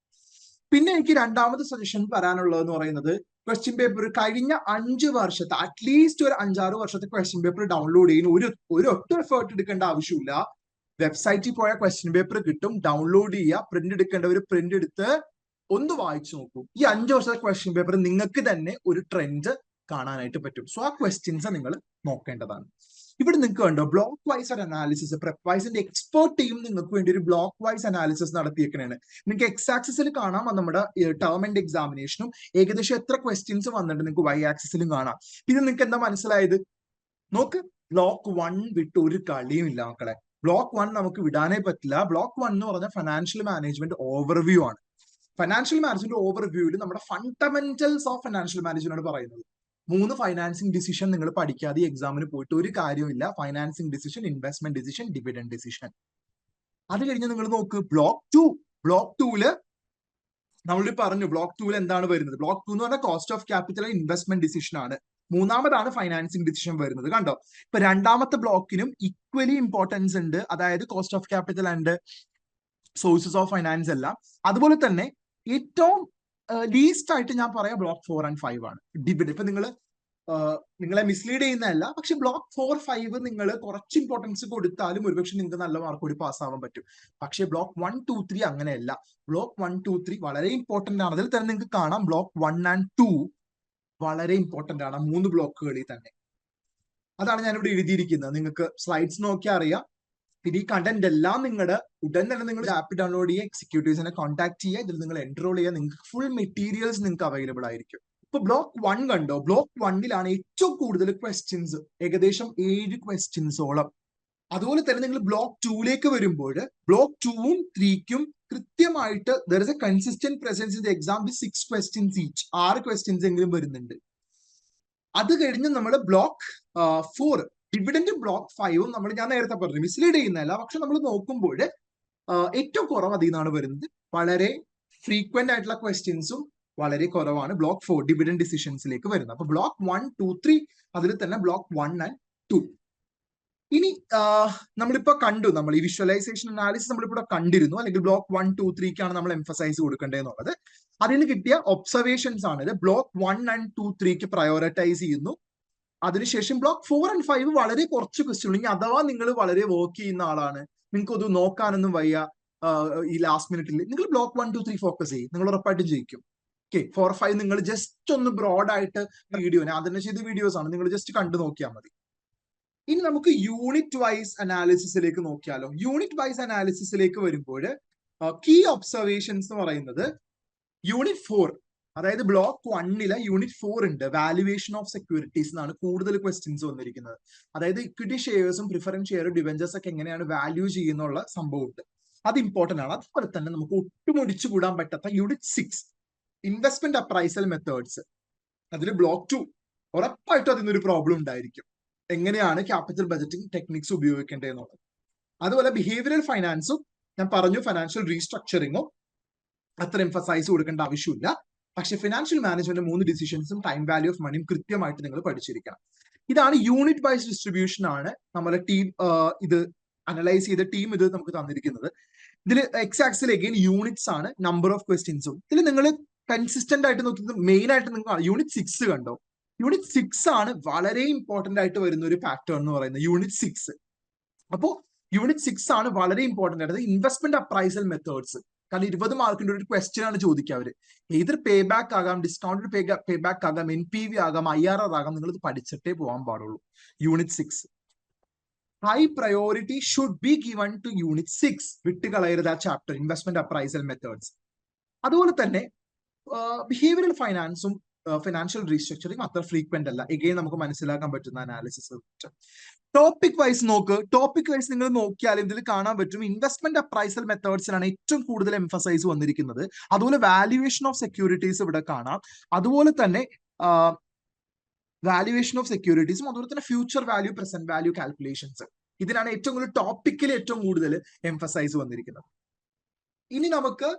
പിന്നെ എനിക്ക് രണ്ടാമത് സജഷൻ പറയാനുള്ളതെന്ന് പറയുന്നത് ക്വസ്റ്റ്യൻ പേപ്പർ കഴിഞ്ഞ അഞ്ച് വർഷത്തെ അറ്റ്ലീസ്റ്റ് ഒരു അഞ്ചാറ് വർഷത്തെ ക്വസ്റ്റ്യൻ പേപ്പർ ഡൗൺലോഡ് ചെയ്യുന്ന ഒരു ഒരു ഒറ്റ എഫേർട്ട് എടുക്കേണ്ട ആവശ്യമില്ല. വെബ്സൈറ്റിൽ പോയ ക്വസ്റ്റ്യൻ പേപ്പർ കിട്ടും ഡൗൺലോഡ് ചെയ്യുക പ്രിന്റ് ഒരു പ്രിന്റ് എടുത്ത് ഒന്ന് വായിച്ചു നോക്കൂ. ഈ അഞ്ച് വർഷത്തെ ക്വസ്റ്റ്യൻ പേപ്പർ നിങ്ങൾക്ക് തന്നെ ഒരു ട്രെൻഡ് കാണാനായിട്ട് പറ്റും. സോ ആ ക്വസ്റ്റ്യൻസ് നിങ്ങൾ നോക്കേണ്ടതാണ്. ഇവിടെ നിങ്ങൾക്ക് കണ്ടോ ബ്ലോക്ക് വൈസ് ഒരു അനാലിസിസ് പ്രെപ്പ് വൈസിന്റെ എക്സ്പേർട്ട് ടീം നിങ്ങൾക്ക് വേണ്ടി ഒരു ബ്ലോക്ക് വൈസ് അനാലിസിസ് നടത്തിയേക്കണേണ് നിങ്ങൾക്ക് എക്സ് കാണാം നമ്മുടെ ടേം ആൻഡ് എക്സാമിനേഷനും ഏകദേശം എത്ര ക്വസ്റ്റ്യൻസ് വന്നിട്ടുണ്ട് നിങ്ങൾക്ക് വൈ ആക്സിസിലും കാണാം. പിന്നെ നിങ്ങൾക്ക് എന്താ മനസ്സിലായത്? നോക്ക് ബ്ലോക്ക് വൺ വിട്ട് ഒരു കളിയും ഇല്ല മക്കളെ. ബ്ലോക്ക് വൺ നമുക്ക് വിടാനേ പറ്റില്ല. ബ്ലോക്ക് വൺ എന്ന് പറഞ്ഞ ഫൈനാൻഷ്യൽ മാനേജ്മെന്റ് ഓവർവ്യൂ ആണ്. ഫൈനാൻഷ്യൽ മാനേജ്മെന്റ് ഓവർവ്യൂവിൽ നമ്മുടെ ഫണ്ടമെന്റൽസ് ഓഫ് ഫൈനാൻഷ്യൽ മാനേജ്മെന്റ് പറയുന്നത്. മൂന്ന് ഫൈനാൻസിങ് ഡിസിഷൻ നിങ്ങൾ പഠിക്കാതെ എക്സാമിന് പോയിട്ട് ഒരു കാര്യമില്ല financing decision investment decision dividend decision അത് കഴിഞ്ഞ് നിങ്ങൾ നോക്ക് ബ്ലോക്ക് ടു ബ്ലോക്ക് ടൂൽ നമ്മൾ പറഞ്ഞു ബ്ലോക്ക് ടൂൽ എന്താണ് വരുന്നത്? ബ്ലോക്ക് ടു എന്ന് പറഞ്ഞാൽ cost of capital investment decision ആണ്. മൂന്നാമതാണ് ഫൈനാൻസിങ് ഡിസിഷൻ വരുന്നത്. കണ്ടോ? ഇപ്പൊ രണ്ടാമത്തെ ബ്ലോക്കിനും ഈക്വലി ഇമ്പോർട്ടൻസ് ഉണ്ട്. അതായത് cost of capital and sources of finance എല്ലാം. അതുപോലെ തന്നെ ഏറ്റവും ലീസ്റ്റ് ആയിട്ട് ഞാൻ പറയാം ബ്ലോക്ക് ഫോർ ആൻഡ് ഫൈവ് ആണ്. ഡിവിഡ് ഇപ്പൊ നിങ്ങൾ നിങ്ങളെ മിസ്ലീഡ് ചെയ്യുന്നതല്ല പക്ഷെ ബ്ലോക്ക് ഫോർ ഫൈവ് നിങ്ങൾ കുറച്ച് ഇമ്പോർട്ടൻസ് കൊടുത്താലും ഒരുപക്ഷെ നിങ്ങൾക്ക് നല്ല മാർക്ക് കൂടി പാസ്സാവാൻ പറ്റും. പക്ഷെ ബ്ലോക്ക് വൺ ടു ത്രീ അങ്ങനെയല്ല. ബ്ലോക്ക് വൺ ടു ത്രീ വളരെ ഇമ്പോർട്ടന്റ് ആണ്. അതിൽ തന്നെ നിങ്ങൾക്ക് കാണാം ബ്ലോക്ക് വൺ ആൻഡ് ടു വളരെ ഇമ്പോർട്ടന്റ് ആണ്. മൂന്ന് ബ്ലോക്കുകളിൽ തന്നെ. അതാണ് ഞാനിവിടെ എഴുതിയിരിക്കുന്നത്. നിങ്ങൾക്ക് സ്ലൈഡ്സ് നോക്കിയാൽ അറിയാം. ഈ കണ്ടന്റ് എല്ലാം നിങ്ങളുടെ ഉടൻ തന്നെ നിങ്ങൾ ആപ്പ് ഡൗൺലോഡ് ചെയ്യുക എക്സിക്യൂട്ടീവ്സിനെ കോൺടാക്ട് ചെയ്യുക ഇതിൽ നിങ്ങൾ എൻറോൾ ചെയ്യുക നിങ്ങൾക്ക് ഫുൾ മെറ്റീരിയൽസ് നിങ്ങൾക്ക് അവൈലബിൾ ആയിരിക്കും. ഇപ്പൊ ബ്ലോക്ക് വൺ കണ്ടോ? ബ്ലോക്ക് വണ്ണിലാണ് ഏറ്റവും കൂടുതൽ ക്വസ്റ്റ്യൻസ് ഏകദേശം ഏഴ് ക്വസ്റ്റ്യൻസോളം അതുപോലെ തന്നെ നിങ്ങൾ ബ്ലോക്ക് ടൂലേക്ക് വരുമ്പോൾ ബ്ലോക്ക് ടൂവും ത്രീക്കും കൃത്യമായിട്ട് there is a consistent presence in the example six questions each ആറ് ക്വസ്റ്റ്യൻസ് എങ്കിലും വരുന്നുണ്ട്. അത് കഴിഞ്ഞ് നമ്മൾ ബ്ലോക്ക് ഫോർ ഡിവിഡന്റ് ബ്ലോക്ക് ഫൈവും നമ്മൾ ഞാൻ നേരത്തെ പറഞ്ഞു മിസ്ലീഡ് ചെയ്യുന്നതല്ല. പക്ഷെ നമ്മൾ നോക്കുമ്പോൾ ഏറ്റവും കുറവ് അതിൽ നിന്നാണ് വരുന്നത്. വളരെ ഫ്രീക്വന്റ് ആയിട്ടുള്ള ക്വസ്റ്റ്യൻസും വളരെ കുറവാണ് ബ്ലോക്ക് ഫോർ ഡിവിഡൻ ഡിസിഷൻസിലേക്ക് വരുന്നത്. അപ്പൊ ബ്ലോക്ക് വൺ ടു ത്രീ അതിൽ തന്നെ ബ്ലോക്ക് വൺ ആൻഡ് ടു ഇനി നമ്മളിപ്പോ കണ്ടു നമ്മൾ ഈ വിഷ്വലൈസേഷൻ അനാലിസിസ് നമ്മളിപ്പോ കണ്ടിരുന്നു. അല്ലെങ്കിൽ ബ്ലോക്ക് വൺ ടു ത്രീക്കാണ് നമ്മൾ എംഫസൈസ് കൊടുക്കേണ്ടതെന്നുള്ളത്. അതിൽ നിന്ന് കിട്ടിയ ഒബ്സർവേഷൻസ് ആണ്. ബ്ലോക്ക് വൺ ആൻഡ് ടു ത്രീക്ക് പ്രയോറിറ്റൈസ് ചെയ്യുന്നു. അതിനുശേഷം ബ്ലോക്ക് ഫോർ ആൻഡ് ഫൈവ് വളരെ കുറച്ച് ക്വസ്റ്റ്യൻ ഇനി അഥവാ നിങ്ങൾ വളരെ വർക്ക് ചെയ്യുന്ന ആളാണ് നിങ്ങൾക്ക് അത് നോക്കാനൊന്നും വയ്യ ഈ ലാസ്റ്റ് മിനിറ്റിൽ നിങ്ങൾ block one two three focus ചെയ്യും. നിങ്ങൾ ഉറപ്പായിട്ടും ജയിക്കും. ഓക്കെ ഫോർ ഫൈവ് നിങ്ങൾ ജസ്റ്റ് ഒന്ന് ബ്രോഡ് ആയിട്ട് വീഡിയോ ഞാൻ അതിനെ ചെയ്ത വീഡിയോസ് ആണ്. നിങ്ങൾ ജസ്റ്റ് കണ്ടു നോക്കിയാൽ മതി. ഇനി നമുക്ക് യൂണിറ്റ് വൈസ് അനാലിസിസിലേക്ക് നോക്കിയാലോ. യൂണിറ്റ് വൈസ് അനാലിസിസിലേക്ക് വരുമ്പോൾ കീ ഒബ്സർവേഷൻസ് എന്ന് പറയുന്നത് യൂണിറ്റ് ഫോർ അതായത് ബ്ലോക്ക് വണ്ണിലെ യൂണിറ്റ് ഫോർ ഉണ്ട്. വാലുവേഷൻ ഓഫ് സെക്യൂരിറ്റീസ് എന്നാണ് കൂടുതൽ ക്വസ്റ്റ്യൻസ് വന്നിരിക്കുന്നത്. അതായത് ഇക്വിറ്റി ഷെയർസും പ്രിഫറൻസ് ഷെയറും ഡിവെഞ്ചേഴ്സ് ഒക്കെ എങ്ങനെയാണ് വാല്യൂ ചെയ്യുന്നുള്ള സംഭവം ഉണ്ട് അത് ഇമ്പോർട്ടന്റ് ആണ്. അതുപോലെ തന്നെ നമുക്ക് ഒട്ടും ഒഴിച്ചുകൂടാൻ പറ്റാത്ത unit six investment appraisal methods അതിൽ ബ്ലോക്ക് ടു ഉറപ്പായിട്ടും അതിനൊരു പ്രോബ്ലം ഉണ്ടായിരിക്കും. എങ്ങനെയാണ് ക്യാപിറ്റൽ ബജറ്റിംഗ് ടെക്നിക്സ് ഉപയോഗിക്കേണ്ടതെന്നുള്ളത്. അതുപോലെ ബിഹേവിയറൽ ഫൈനാൻസും ഞാൻ പറഞ്ഞു ഫൈനാൻഷ്യൽ റീസ്ട്രക്ചറിങ്ങും അത്ര എംഫസൈസ് കൊടുക്കേണ്ട ആവശ്യമില്ല. പക്ഷെ ഫിനാൻഷ്യൽ മാനേജ്മെന്റ് മൂന്ന് ഡിസിഷൻസും ടൈം വാല്യൂ ഓഫ് മണിയും കൃത്യമായിട്ട് നിങ്ങൾ പഠിച്ചിരിക്കണം. ഇതാണ് യൂണിറ്റ് വൈസ് ഡിസ്ട്രിബ്യൂഷൻ ആണ് നമ്മളെ ടീം ഇത് അനലൈസ് ചെയ്ത ടീം ഇത് നമുക്ക് തന്നിരിക്കുന്നത്. ഇതിൽ എക്സ് ആക്സിൽ അഗെയിൻ യൂണിറ്റ്സ് ആണ് നമ്പർ ഓഫ് ക്വസ്റ്റ്യൻസും ഇതിൽ നിങ്ങൾ കൺസിസ്റ്റന്റ് ആയിട്ട് നോക്കുന്നത് മെയിൻ ആയിട്ട് നിങ്ങൾ യൂണിറ്റ് സിക്സ് കണ്ടോ? യൂണിറ്റ് സിക്സ് ആണ് വളരെ ഇമ്പോർട്ടന്റ് ആയിട്ട് വരുന്ന ഒരു പാറ്റേൺ എന്ന് പറയുന്നത്. യൂണിറ്റ് സിക്സ് അപ്പോ യൂണിറ്റ് സിക്സ് ആണ് വളരെ ഇമ്പോർട്ടന്റ് ആയിട്ട് ഇൻവെസ്റ്റ്മെന്റ് അപ്രൈസൽ മെത്തേഡ്സ് കാരണം ഇരുപത് മാർക്കിന്റെ ഒരു ക്വസ്റ്റ്യൻ ആണ് ചോദിക്കുക അവർ. ഏത് പേ ബാക്ക് ആകാം ഡിസ്കൗണ്ടഡ് പേ പേ ബാക്ക് ആകാം എൻ പി വി ആകാം ഐ ആർ ആർ ആകാം നിങ്ങൾ ഇത് പഠിച്ചിട്ടേ പോകാൻ പാടുള്ളൂ. Unit six high priority should be given to unit six വിട്ടുകളയരുത് ആ ചാപ്റ്റർ ഇൻവെസ്റ്റ്മെന്റ് അപ്രൈസൽ മെത്തേഡ്സ് അതുപോലെ തന്നെ ബിഹേവിയറൽ ഫൈനാൻസും ഫിനാൻഷ്യൽ റീസ്ട്രക്ചറിങ് അത്ര ഫ്രീക്വന്റ് അല്ല. എഗെയിൻ നമുക്ക് മനസ്സിലാക്കാൻ പറ്റുന്ന അനാലിസിസ് ടോപ്പിക് വൈസ് നോക്ക് ടോപ്പിക് വൈസ് നിങ്ങൾ നോക്കിയാൽ ഇതിൽ കാണാൻ പറ്റും ഇൻവെസ്റ്റ്മെന്റ് അപ്രൈസൽ മെത്തേഡ്സിലാണ് ഏറ്റവും കൂടുതൽ എംഫസൈസ് വന്നിരിക്കുന്നത്. അതുപോലെ വാല്യുവേഷൻ ഓഫ് സെക്യൂരിറ്റീസ് ഇവിടെ കാണാം. അതുപോലെ തന്നെ വാല്യുവേഷൻ ഓഫ് സെക്യൂരിറ്റീസും അതുപോലെ തന്നെ future value present value calculations ഇതിനാണ് ഏറ്റവും കൂടുതൽ ടോപ്പിക്കിൽ ഏറ്റവും കൂടുതൽ എംഫസൈസ് വന്നിരിക്കുന്നത്. ഇനി നമുക്ക്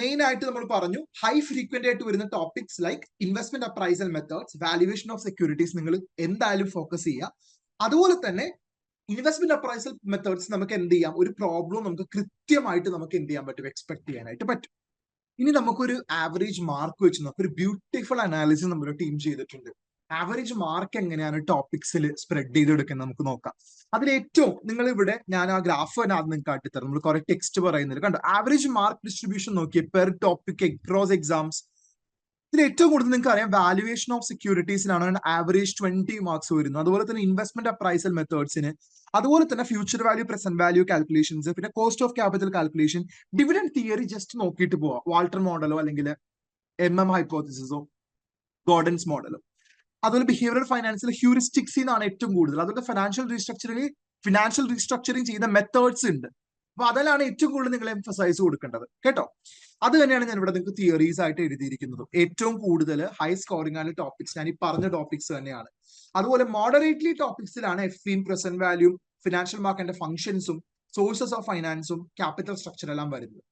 മെയിൻ ആയിട്ട് നമ്മൾ പറഞ്ഞു ഹൈ ഫ്രീക്വന്റ് ആയിട്ട് വരുന്ന topics like investment appraisal methods valuation of securities നിങ്ങൾ എന്തായാലും ഫോക്കസ് ചെയ്യുക. അതുപോലെ തന്നെ ഇൻവെസ്റ്റ്മെന്റ് അപ്രൈസൽ മെത്തേഡ്സ് നമുക്ക് എന്ത് ചെയ്യാം? ഒരു പ്രോബ്ലം നമുക്ക് കൃത്യമായിട്ട് നമുക്ക് എന്ത് ചെയ്യാൻ പറ്റും? എക്സ്പെക്ട് ചെയ്യാനായിട്ട് പറ്റും. ഇനി നമുക്കൊരു ആവറേജ് മാർക്ക് വെച്ച് നോക്കാം ഒരു ബ്യൂട്ടിഫുൾ അനാലിസിസ് നമ്മുടെ ടീം ചെയ്തിട്ടുണ്ട്. ആവറേജ് മാർക്ക് എങ്ങനെയാണ് ടോപ്പിക്സിൽ സ്പ്രെഡ് ചെയ്തെടുക്കുന്നത് നമുക്ക് നോക്കാം. അതിൽ ഏറ്റവും നിങ്ങൾ ഇവിടെ ഞാൻ ആ ഗ്രാഫ് തന്നെ ആദ്യം നിങ്ങൾക്ക് കാട്ടിത്തരാം. നമ്മൾ കുറെ ടെക്സ്റ്റ് പറയുന്നില്ല കണ്ടോ? ആവറേജ് മാർക്ക് ഡിസ്ട്രിബ്യൂഷൻ നോക്കിയേ പെർ ടോപ്പിക് അക്രോസ് എക്സാംസ് ഇതിൽ ഏറ്റവും കൂടുതൽ നിങ്ങൾക്ക് അറിയാം വാലുവേഷൻ ഓഫ് സെക്യൂരിറ്റീസിനാണ് ആവറേജ് ട്വന്റി മാർക്സ് വരുന്നത്. അതുപോലെ തന്നെ ഇൻവെസ്റ്റ്മെന്റ് അപ്രൈസൽ മെത്തേഡ്സിന് അതുപോലെ തന്നെ future value present value calculations പിന്നെ cost of capital calculation dividend theory just നോക്കിയിട്ട് പോവാം. വാൾട്ടർ മോഡലോ അല്ലെങ്കിൽ എം എം ഹൈപ്പോത്തിസിസോ ഗോർഡൻസ് മോഡലോ അതുപോലെ ബിഹേവിയർ ഫൈനാൻസിൽ ഹ്യൂറിസ്റ്റിക്സ് എന്നാണ് ഏറ്റവും കൂടുതൽ. അതുപോലെ ഫിനാൻഷ്യൽ റീസ്ട്രക്ചറിംഗ് ഫിനാൻഷ്യൽ റീസ്ട്രക്ചറിങ് ചെയ്യുന്ന മെത്തേഡ്സ് ഉണ്ട്. അപ്പൊ അതിലാണ് ഏറ്റവും കൂടുതൽ നിങ്ങൾ എംഫസൈസ് കൊടുക്കേണ്ടത്. കേട്ടോ? അത് തന്നെയാണ് ഞാൻ ഇവിടെ നിങ്ങൾക്ക് തിയറീസ് ആയിട്ട് എഴുതിയിരിക്കുന്നത്. ഏറ്റവും കൂടുതൽ ഹൈ സ്കോറിംഗ് ആണ് ടോപ്പിക്സ് ഞാൻ ഈ പറഞ്ഞ ടോപ്പിക്സ് തന്നെയാണ്. അതുപോലെ moderately ടോപ്പിക്സിലാണ് F in present value financial മാർക്കറ്റിന്റെ ഫംഗ്ഷൻസും സോഴ്സസ് ഓഫ് ഫൈനാൻസും ക്യാപിറ്റൽ സ്ട്രക്ചർ എല്ലാം വരുന്നത്.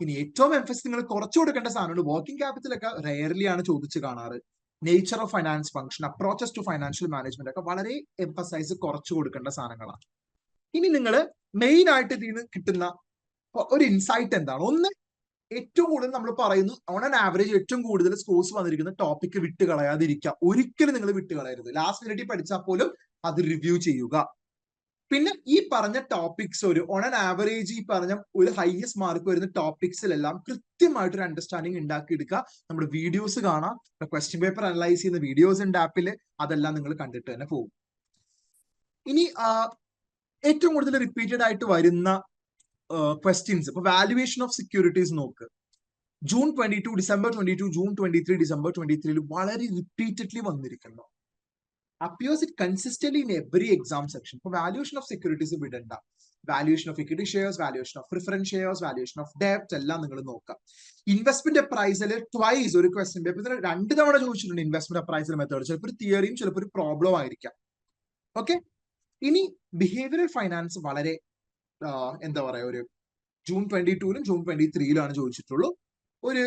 ഇനി ഏറ്റവും എംഫസ് നിങ്ങൾ കുറച്ചു കൊടുക്കേണ്ട സാധനമാണ് വർക്കിംഗ് ക്യാപിറ്റൽ ഒക്കെ റെയർലി ആണ് ചോദിച്ചു കാണാറ്. Nature of finance function approaches to financial management ഒക്കെ വളരെ എംഫസൈസ് കുറച്ചു കൊടുക്കേണ്ട സാധനങ്ങളാണ്. ഇനി നിങ്ങൾ മെയിൻ ആയിട്ട് ഇതിൽ നിന്ന് കിട്ടുന്ന ഒരു ഇൻസൈറ്റ് എന്താണ്? ഒന്ന് ഏറ്റവും കൂടുതൽ നമ്മൾ പറയുന്നു ഓൺ ആൻ ആവറേജ് ഏറ്റവും കൂടുതൽ സ്കോഴ്സ് വന്നിരിക്കുന്ന ടോപ്പിക് വിട്ട് കളയാതിരിക്കുക ഒരിക്കലും നിങ്ങൾ വിട്ട് കളയരുത് ലാസ്റ്റ് മിനിറ്റിൽ പഠിച്ചാൽ പോലും അത് റിവ്യൂ ചെയ്യുക. പിന്നെ ഈ പറഞ്ഞ ടോപ്പിക്സ് ഒരു ഓൺ ആൻ ആവറേജ് ഈ പറഞ്ഞ ഒരു ഹയസ്റ്റ് മാർക്ക് വരുന്ന ടോപ്പിക്സിലെല്ലാം കൃത്യമായിട്ട് ഒരു അണ്ടർസ്റ്റാൻഡിങ് ഉണ്ടാക്കിയെടുക്കുക. നമ്മുടെ വീഡിയോസ് കാണാം. ക്വസ്റ്റ്യൻ പേപ്പർ അനലൈസ് ചെയ്യുന്ന വീഡിയോസ് ഉണ്ട് ആപ്പിൽ അതെല്ലാം നിങ്ങൾ കണ്ടിട്ട് തന്നെ പോകും. ഇനി ഏറ്റവും കൂടുതൽ റിപ്പീറ്റഡ് ആയിട്ട് വരുന്ന ക്വസ്റ്റ്യൻസ് ഇപ്പൊ വാലുവേഷൻ ഓഫ് സെക്യൂരിറ്റീസ് നോക്ക്. June twenty two December twenty two June twenty three December twenty ത്രീയിൽ വളരെ റിപ്പീറ്റഡ്ലി വന്നിരിക്കുന്നു. Appears it consistent in every exam section ഇപ്പൊ വാല്യുവേഷൻ ഓഫ് സെക്യൂരിറ്റീസ് വിടണ്ട. Valuation of equity shares valuation of preference shares valuation of ഡെപ്റ്റ് എല്ലാം നിങ്ങൾ നോക്കാം. Investment പ്രൈസിൽ twice ഒരു ക്വസ്റ്റ്യൻ പേപ്പർ രണ്ട് തവണ ചോദിച്ചിട്ടുണ്ട് ഇൻവെസ്റ്റ്മെന്റ് പ്രൈസിൽ മെത്തേഡ് ചിലപ്പോൾ ഒരു തിയറിയും ചിലപ്പോൾ ഒരു പ്രോബ്ലം ആയിരിക്കാം. ഓക്കെ ഇനി ബിഹേവിയറൽ ഫൈനാൻസ് വളരെ എന്താ പറയാ ഒരു ജൂൺ ട്വന്റി ടൂലും ജൂൺ ട്വന്റി ത്രീയിലാണ് ചോദിച്ചിട്ടുള്ളൂ. ഒരു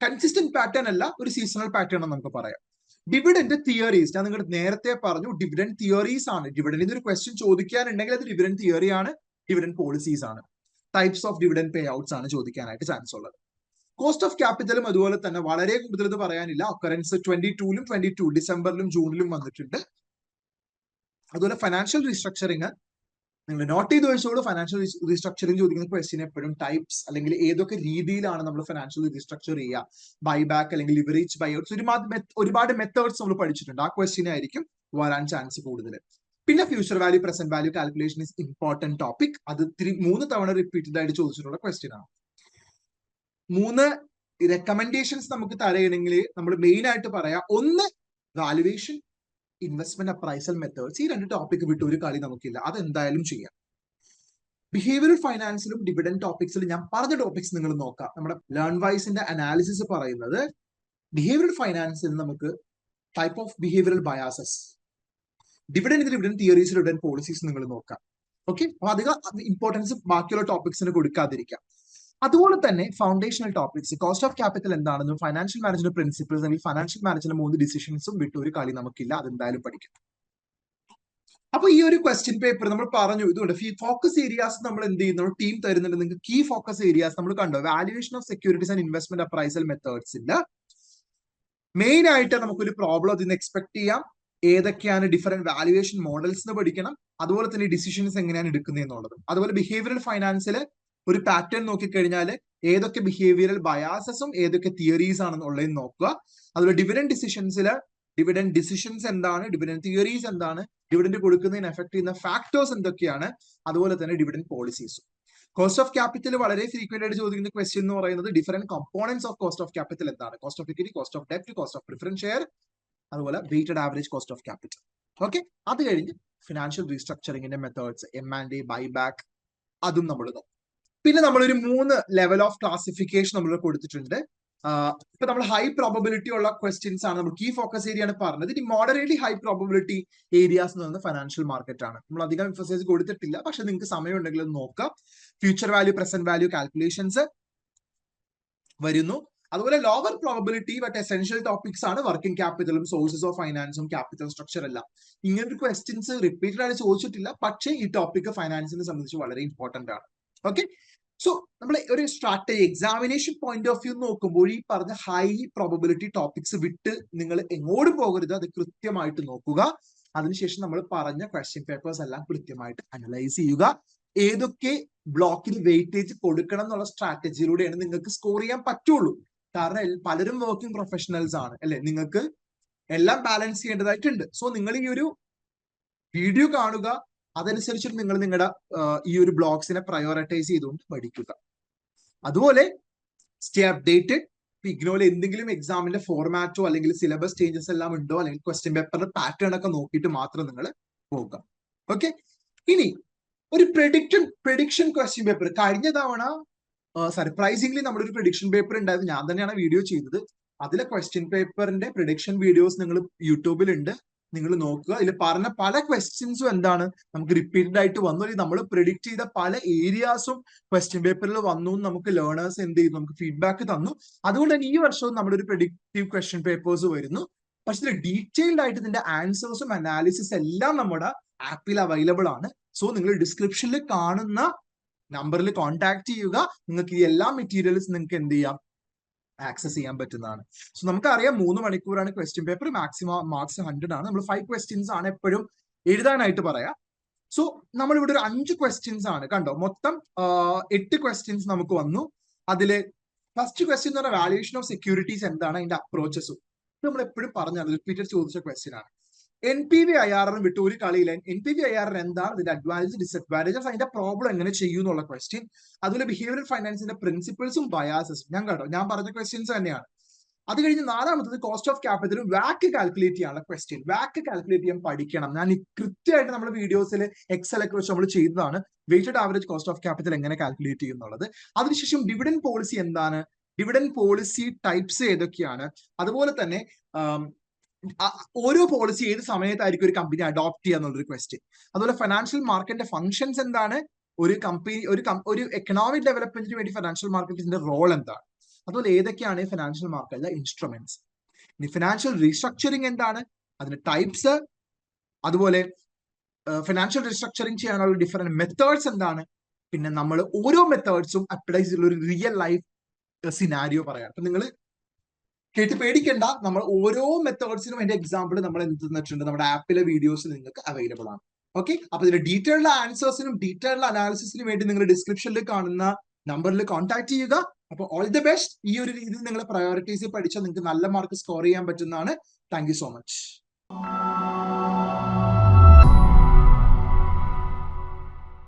കൺസിസ്റ്റന്റ് പാറ്റേൺ അല്ല ഒരു സീസണൽ പാറ്റേൺ എന്ന് നമുക്ക് പറയാം. ഡിവിഡന്റ് തിയറീസ് ഞാൻ നിങ്ങൾ നേരത്തെ പറഞ്ഞു ഡിവിഡന്റ് തിയറീസ് ആണ്. ഡിവിഡന്റ് ഒരു ക്വസ്റ്റ്യൻ ചോദിക്കാനുണ്ടെങ്കിൽ അത് ഡിവിഡന്റ് തിയറി ആണ് ഡിവിഡന്റ് പോളിസീസ് ആണ്. Types of dividend pay outs ആണ് ചോദിക്കാനായിട്ട് ചാൻസ് ഉള്ളത്. കോസ്റ്റ് ഓഫ് ക്യാപിറ്റലും അതുപോലെ തന്നെ വളരെ കൂടുതൽ ഇത് പറയാനില്ല. ഒക്കറൻസ് ട്വന്റി ടൂലും ട്വന്റി ടു ഡിസംബറിലും ജൂണിലും വന്നിട്ടുണ്ട്. അതുപോലെ ഫൈനാൻഷ്യൽ റീസ്ട്രക്ചറിങ് നിങ്ങൾ നോട്ട് ചെയ്ത് വെച്ചോളൂ. ഫൈനാൻഷ്യൽ റീസ്ട്രക്ചറിങ് ചോദിക്കുന്ന ക്വസ്റ്റ്യൻ എപ്പോഴും ടൈപ്സ് അല്ലെങ്കിൽ ഏതൊക്കെ രീതിയിലാണ് നമ്മൾ ഫൈനാൻഷ്യൽ റീസ്ട്രക്ചർ ചെയ്യുക? ബൈ ബാക്ക് അല്ലെങ്കിൽ ലിവറേജ് ബൈ ഔട്ട്സ് ഒരുപാട് ഒരുപാട് മെത്തേഡ്സ് നമ്മൾ പഠിച്ചിട്ടുണ്ട്. ആ ക്വസ്റ്റ്യൻ ആയിരിക്കും വരാൻ ചാൻസ് കൂടുതൽ പിന്നെ future value present value calculation is important topic അത് മൂന്ന് തവണ റിപ്പീറ്റഡ് ആയിട്ട് ചോദിച്ചിട്ടുള്ള ക്വസ്റ്റ്യൻ ആണ്. മൂന്ന് റെക്കമെൻഡേഷൻസ് നമുക്ക് തരയണമെങ്കിൽ നമ്മൾ മെയിൻ ആയിട്ട് പറയാം. ഒന്ന് വാലുവേഷൻ ഇൻവെസ്റ്റ്മെന്റ് അപ്രൈസൽ മെത്തേഡ്സ് ഈ രണ്ട് ടോപ്പിക് വിട്ട് ഒരു കളി നമുക്കില്ല. അത് എന്തായാലും ചെയ്യാം ബിഹേവിയറൽ ഫൈനാൻസിലും ഡിവിഡൻ ടോപ്പിക്സിലും ഞാൻ പറഞ്ഞ ടോപ്പിക്സ് നിങ്ങൾ നോക്കാം. നമ്മുടെ ലേൺ വൈസിന്റെ അനാലിസിസ് പറയുന്നത് ബിഹേവിയറൽ ഫൈനാൻസിൽ നമുക്ക് type of behavioural biases dividend dividend theories dividend policies നിങ്ങൾ നോക്കാം. ഓക്കെ അപ്പൊ അധികം ഇമ്പോർട്ടൻസ് ബാക്കിയുള്ള ടോപ്പിക്സിന് കൊടുക്കാതിരിക്കാം. അതുപോലെ തന്നെ foundational topics cost of capital എന്താണെന്നും ഫൈനാൻഷ്യൽ മാനേജ്മെന്റ് പ്രിൻസിപ്പിൾസ് അല്ലെങ്കിൽ ഫൈനാൻഷ്യൽ മാനേജ്മെന്റ് മൂന്ന് ഡിസിഷൻസും വിട്ട് ഒരു കളി നമുക്കില്ല അതെന്തായാലും പഠിക്കും. അപ്പൊ ഈ ഒരു ക്വസ്റ്റ്യൻ പേപ്പർ നമ്മൾ പറഞ്ഞു ഇതുകൊണ്ട് ഈ ഫോക്കസ് ഏരിയാസ് നമ്മൾ എന്ത് ചെയ്യുന്നു? ടീം തരുന്നുണ്ട്. നിങ്ങൾക്ക് കീ ഫോക്കസ് ഏരിയാസ് നമ്മൾ കണ്ടോ? Valuation of securities and investment appraisal methods ഇല്ല. മെയിൻ ആയിട്ട് നമുക്കൊരു പ്രോബ്ലം അതിന് എക്സ്പെക്ട് ചെയ്യാം. ഏതൊക്കെയാണ് ഡിഫറെന്റ് വാല്യുവേഷൻ മോഡൽസ് എന്ന് പഠിക്കണം. അതുപോലെ തന്നെ ഡിസിഷൻസ് എങ്ങനെയാണ് എടുക്കുന്നത് എന്നുള്ളത് അതുപോലെ ബിഹേവിയറൽ ഫൈനാൻസിൽ ഒരു പാറ്റേൺ നോക്കിക്കഴിഞ്ഞാൽ ഏതൊക്കെ ബിഹേവിയറൽ ബയാസസും ഏതൊക്കെ തിയറീസ് ആണെന്നുള്ളത് നോക്കുക. അതുപോലെ ഡിവിഡൻ ഡിസിഷൻസിൽ ഡിവിഡൻ ഡിസിഷൻസ് എന്താണ് ഡിവിഡൻ തിയറീസ് എന്താണ് ഡിവിഡൻഡ് കൊടുക്കുന്നതിന് എഫക്ട് ചെയ്യുന്ന ഫാക്ടേഴ്സ് എന്തൊക്കെയാണ് അതുപോലെ തന്നെ ഡിവിഡൻ പോളിസീസും കോസ്റ്റ് ഓഫ് ക്യാപിറ്റൽ വളരെ ഫ്രീക്വന്റ് ആയിട്ട് ചോദിക്കുന്ന ക്വസ്റ്റ്യൻ എന്ന് പറയുന്നത് different components of cost of capital എന്താണ്? Cost of equity cost of ഡെപ്റ്റ് cost of preference share അതുപോലെ weighted average cost of capital okay അത് കഴിഞ്ഞ് financial റീസ്ട്രക്ചറിങ്ങിന്റെ methods M and A buy back അതും നമ്മൾ നോക്കും. പിന്നെ നമ്മളൊരു മൂന്ന് ലെവൽ ഓഫ് ക്ലാസിഫിക്കേഷൻ നമ്മൾ കൊടുത്തിട്ടുണ്ട്. ഇപ്പൊ നമ്മൾ ഹൈ പ്രോബബിലിറ്റി ഉള്ള ക്വസ്റ്റ്യൻസ് ആണ് നമ്മൾ കീ ഫോക്കസ് ഏരിയ ആണ് പറഞ്ഞത്. ഇനി മോഡറേറ്റ്ലി ഹൈ പ്രോബബിലിറ്റി ഏരിയാസ് എന്ന് പറയുന്നത് ഫൈനാൻഷ്യൽ മാർക്കറ്റ് ആണ്. നമ്മൾ അധികം എംഫസൈസ് കൊടുത്തിട്ടില്ല. പക്ഷെ നിങ്ങൾക്ക് സമയം ഉണ്ടെങ്കിൽ ഒന്ന് നോക്കാം. Future value present value calculations വരുന്നു. അതുപോലെ lower probability but essential topics ആണ് വർക്കിംഗ് ക്യാപിറ്റലും സോഴ്സസ് ഓഫ് ഫൈനാൻസും ക്യാപിറ്റൽ സ്ട്രക്ചർ എല്ലാം. ഇങ്ങനൊരു ക്വസ്റ്റ്യൻസ് റിപ്പീറ്റഡ് ആയിട്ട് ചോദിച്ചിട്ടില്ല. പക്ഷേ ഈ ടോപ്പിക് ഫൈനാൻസിനെ സംബന്ധിച്ച് വളരെ ഇമ്പോർട്ടന്റ് ആണ്. ഓക്കെ സോ നമ്മൾ ഒരു strategy examination point of view നോക്കുമ്പോൾ ഈ പറഞ്ഞ ഹൈ പ്രോബബിലിറ്റി ടോപ്പിക്സ് വിട്ട് നിങ്ങൾ എങ്ങോട്ട് പോകരുത് അത് കൃത്യമായിട്ട് നോക്കുക. അതിനുശേഷം നമ്മൾ പറഞ്ഞ ക്വസ്റ്റ്യൻ പേപ്പേഴ്സ് എല്ലാം കൃത്യമായിട്ട് അനലൈസ് ചെയ്യുക. ഏതൊക്കെ ബ്ലോക്കിൽ വെയിറ്റേജ് കൊടുക്കണം എന്നുള്ള സ്ട്രാറ്റജിയിലൂടെയാണ് നിങ്ങൾക്ക് സ്കോർ ചെയ്യാൻ പറ്റുള്ളൂ. കാരണം പലരും വർക്കിംഗ് പ്രൊഫഷണൽസ് ആണ് അല്ലെ? നിങ്ങൾക്ക് എല്ലാം ബാലൻസ് ചെയ്യേണ്ടതായിട്ടുണ്ട്. സോ നിങ്ങൾ ഈ ഒരു വീഡിയോ കാണുക. അതനുസരിച്ചിട്ട് നിങ്ങൾ നിങ്ങളുടെ ഈ ഒരു ബ്ലോഗ്സിനെ പ്രയോറിറ്റൈസ് ചെയ്തുകൊണ്ട് പഠിക്കുക. അതുപോലെ സ്റ്റേ അപ്ഡേറ്റഡ് ഇഗ്നോയിൽ എന്തെങ്കിലും എക്സാമിന്റെ ഫോർമാറ്റോ അല്ലെങ്കിൽ സിലബസ് ചേഞ്ചസ് എല്ലാം ഉണ്ടോ അല്ലെങ്കിൽ ക്വസ്റ്റ്യൻ പേപ്പറിന്റെ പാറ്റേൺ ഒക്കെ നോക്കിയിട്ട് മാത്രം നിങ്ങൾ പോകുക ഓക്കെ ഇനി ഒരു പ്രഡിക്ഷൻ പ്രഡിക്ഷൻ ക്വസ്റ്റ്യൻ പേപ്പർ കഴിഞ്ഞ തവണ സർപ്രൈസിംഗ്ലി നമ്മുടെ ഒരു പ്രഡിക്ഷൻ പേപ്പർ ഉണ്ടായിരുന്നു. ഞാൻ തന്നെയാണ് വീഡിയോ ചെയ്തത്. അതിലെ ക്വസ്റ്റ്യൻ പേപ്പറിന്റെ പ്രഡിക്ഷൻ വീഡിയോസ് നിങ്ങൾ യൂട്യൂബിൽ ഉണ്ട് നിങ്ങൾ നോക്കുക. ഇതിൽ പറഞ്ഞ പല ക്വസ്റ്റ്യൻസും എന്താണ്? നമുക്ക് റിപ്പീറ്റഡ് ആയിട്ട് വന്നു. അല്ലെങ്കിൽ നമ്മൾ പ്രിഡിക്ട് ചെയ്ത പല ഏരിയാസും ക്വസ്റ്റ്യൻ പേപ്പറിൽ വന്നു നമുക്ക് ലേണേഴ്സ് എന്ത് ചെയ്തു? നമുക്ക് ഫീഡ്ബാക്ക് തന്നു. അതുകൊണ്ട് തന്നെ ഈ വർഷവും നമ്മുടെ ഒരു പ്രിഡിക്റ്റീവ് ക്വസ്റ്റ്യൻ പേപ്പേഴ്സ് വരുന്നു. പക്ഷേ ഇതിൽ ഡീറ്റെയിൽഡ് ആയിട്ട് ഇതിന്റെ ആൻസേഴ്സും അനാലിസിസ് എല്ലാം നമ്മുടെ ആപ്പിൽ അവൈലബിൾ ആണ്. സോ നിങ്ങൾ ഡിസ്ക്രിപ്ഷനിൽ കാണുന്ന നമ്പറിൽ കോൺടാക്ട് ചെയ്യുക. നിങ്ങൾക്ക് ഈ എല്ലാ മെറ്റീരിയൽസ് നിങ്ങൾക്ക് എന്ത് ചെയ്യാം? ആക്സസ് ചെയ്യാൻ പറ്റുന്നതാണ്. സോ നമുക്കറിയാം മൂന്ന് മണിക്കൂറാണ് question paper maximum marks hundred ആണ്. നമ്മൾ ഫൈവ് ക്വസ്റ്റ്യൻസ് ആണ് എപ്പോഴും എഴുതാനായിട്ട് പറയാം. സോ നമ്മൾ ഇവിടെ ഒരു അഞ്ച് ക്വസ്റ്റ്യൻസ് ആണ്. കണ്ടോ? മൊത്തം എട്ട് ക്വസ്റ്റ്യൻസ് നമുക്ക് വന്നു. അതിൽ ഫസ്റ്റ് ക്വസ്റ്റ്യൻ എന്ന് പറഞ്ഞാൽ വാല്യുവേഷൻ ഓഫ് സെക്യൂരിറ്റീസ് എന്താണ്? അതിന്റെ അപ്രോച്ചസും നമ്മൾ എപ്പോഴും പറഞ്ഞാണ് റിപ്പീറ്റഡ് ചോദിച്ച ക്വസ്റ്റ്യൻ ആണ്. N P V I R വിട്ട് ഒരു കളിയില്ല N P V I R എന്താണ് ഇതിന്റെ അഡ്വാന്റേജ് ഡിസഡ്വാന്റേജസ് അതിന്റെ പ്രോബ്ലം എങ്ങനെ ചെയ്യും എന്നുള്ള ക്വസ്റ്റ്യൻ അതുപോലെ ബിഹേവിയർ ഫൈനാൻസിന്റെ പ്രിൻസിപ്പിൾസും ബയാസസും ഞാൻ കേട്ടോ ഞാൻ പറഞ്ഞ ക്വസ്റ്റ്യൻസ് തന്നെയാണ്. അത് കഴിഞ്ഞ് നാലാമത്തത് കോസ്റ്റ് ഓഫ് ക്യാപിറ്റലും വാക്ക് കാൽക്കുലേറ്റ് ചെയ്യാനുള്ള ക്വസ്റ്റ്യൻ വാക്ക് കാൽക്കുലേറ്റ് ചെയ്യാൻ പഠിക്കണം. ഞാൻ കൃത്യമായിട്ട് നമ്മുടെ വീഡിയോസിൽ എക്സൽ ഒക്കെ വെച്ച് നമ്മൾ ചെയ്തതാണ്. Weighted average cost of capital എങ്ങനെ കാൽക്കുലേറ്റ് ചെയ്യുന്നുള്ളത് അതിനുശേഷം ഡിവിഡൻ പോളിസി എന്താണ്? ഡിവിഡൻ പോളിസി ടൈപ്സ് ഏതൊക്കെയാണ്? അതുപോലെ തന്നെ ഓരോ പോളിസി ഏത് സമയത്തായിരിക്കും ഒരു കമ്പനി അഡോപ്റ്റ് ചെയ്യുക എന്നുള്ളൊരു ക്വസ്റ്റ്യൻ അതുപോലെ ഫിനാൻഷ്യൽ മാർക്കറ്റിന്റെ ഫംഗ്ഷൻസ് എന്താണ്? ഒരു കമ്പനി ഒരു ഒരു എക്കണോമിക് ഡെവലപ്മെന്റിന് വേണ്ടി ഫിനാൻഷ്യൽ മാർക്കറ്റിന്റെ റോൾ എന്താണ്? അതുപോലെ ഏതൊക്കെയാണ് ഫിനാൻഷ്യൽ മാർക്കറ്റിലെ ഇൻസ്ട്രുമെന്റ്സ് ഇനി ഫിനാൻഷ്യൽ റീസ്ട്രക്ചറിങ് എന്താണ്? അതിന്റെ ടൈപ്സ് അതുപോലെ ഫിനാൻഷ്യൽ റീസ്ട്രക്ചറിങ് ചെയ്യാനുള്ള ഡിഫറെന്റ് മെത്തേഡ്സ് എന്താണ്? പിന്നെ നമ്മൾ ഓരോ മെത്തേഡ്സും അപ്ലൈ ചെയ്തുള്ള ഒരു റിയൽ ലൈഫ് സിനാരിയോ പറയാം. അപ്പൊ നിങ്ങൾ കേട്ട് പേടിക്കണ്ട. നമ്മൾ ഓരോ മെത്തേഡ്സിനും അതിന്റെ എക്സാമ്പിൾ നമ്മൾ എന്ത് തന്നിട്ടുണ്ട്? നമ്മുടെ ആപ്പിലെ വീഡിയോസ് നിങ്ങൾക്ക് അവൈലബിൾ ആണ്. ഓക്കെ അപ്പൊ ഇതിന്റെ ഡീറ്റെയിൽഡ് ആൻസേഴ്സിനും ഡീറ്റെയിൽഡ് അനാലിസിസിനും വേണ്ടി നിങ്ങൾ ഡിസ്ക്രിപ്ഷനിൽ കാണുന്ന നമ്പറിൽ കോൺടാക്ട് ചെയ്യുക. അപ്പൊ ഓൾ ദി ബെസ്റ്റ് ഈ ഒരു രീതിയിൽ നിങ്ങൾ പ്രയോറിറ്റീസ് പഠിച്ചാൽ നിങ്ങൾക്ക് നല്ല മാർക്ക് സ്കോർ ചെയ്യാൻ പറ്റുന്നതാണ്. Thank so much